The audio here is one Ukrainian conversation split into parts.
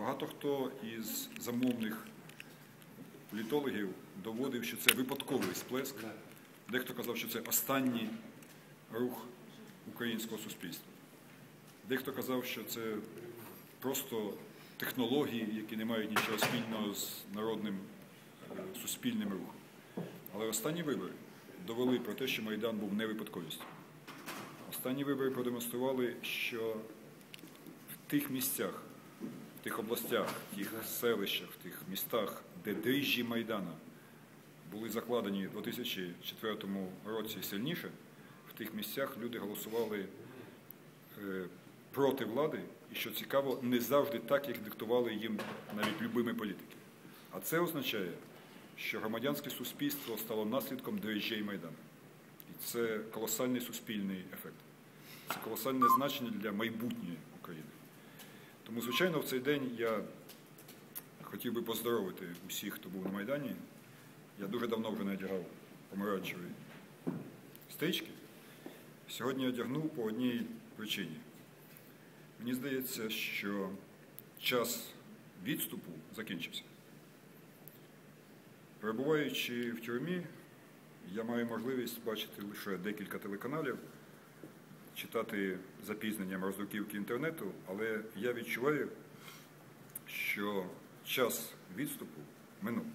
Багато хто із замовних політологів доводив, що це випадковий сплеск. Дехто казав, що це останній рух українського суспільства. Дехто казав, що це просто технології, які не мають нічого спільного з народним е, суспільним рухом. Але останні вибори довели про те, що Майдан був не випадковістю. Останні вибори продемонстрували, що в тих місцях, тих областях, в тих селищах, в тих містах, де дріжджі Майдана були закладені в 2004 році сильніше, в тих місцях люди голосували е, проти влади, і що цікаво, не завжди так, як диктували їм навіть любими політики. А це означає, що громадянське суспільство стало наслідком дріжджей Майдану. І це колосальний суспільний ефект. Це колосальне значення для майбутньої України. Тому, звичайно, в цей день я хотів би поздоровити усіх, хто був на Майдані. Я дуже давно вже не одягав помаранчеві стрічки. Сьогодні одягнув по одній причині. Мені здається, що час відступу закінчився. Перебуваючи в тюрмі, я маю можливість бачити лише декілька телеканалів, читати запізненням роздруківки інтернету, але я відчуваю, що час відступу минув.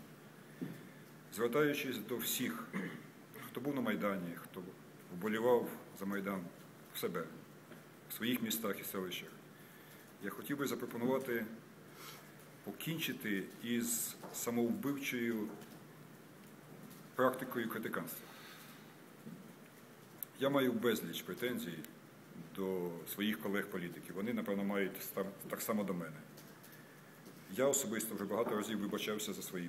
Звертаючись до всіх, хто був на Майдані, хто вболівав за Майдан в себе, в своїх містах і селищах, я хотів би запропонувати покінчити із самовбивчою практикою критиканства. Я маю безліч претензій до своїх колег-політиків. Вони, напевно, мають так само до мене. Я особисто вже багато разів вибачався за свої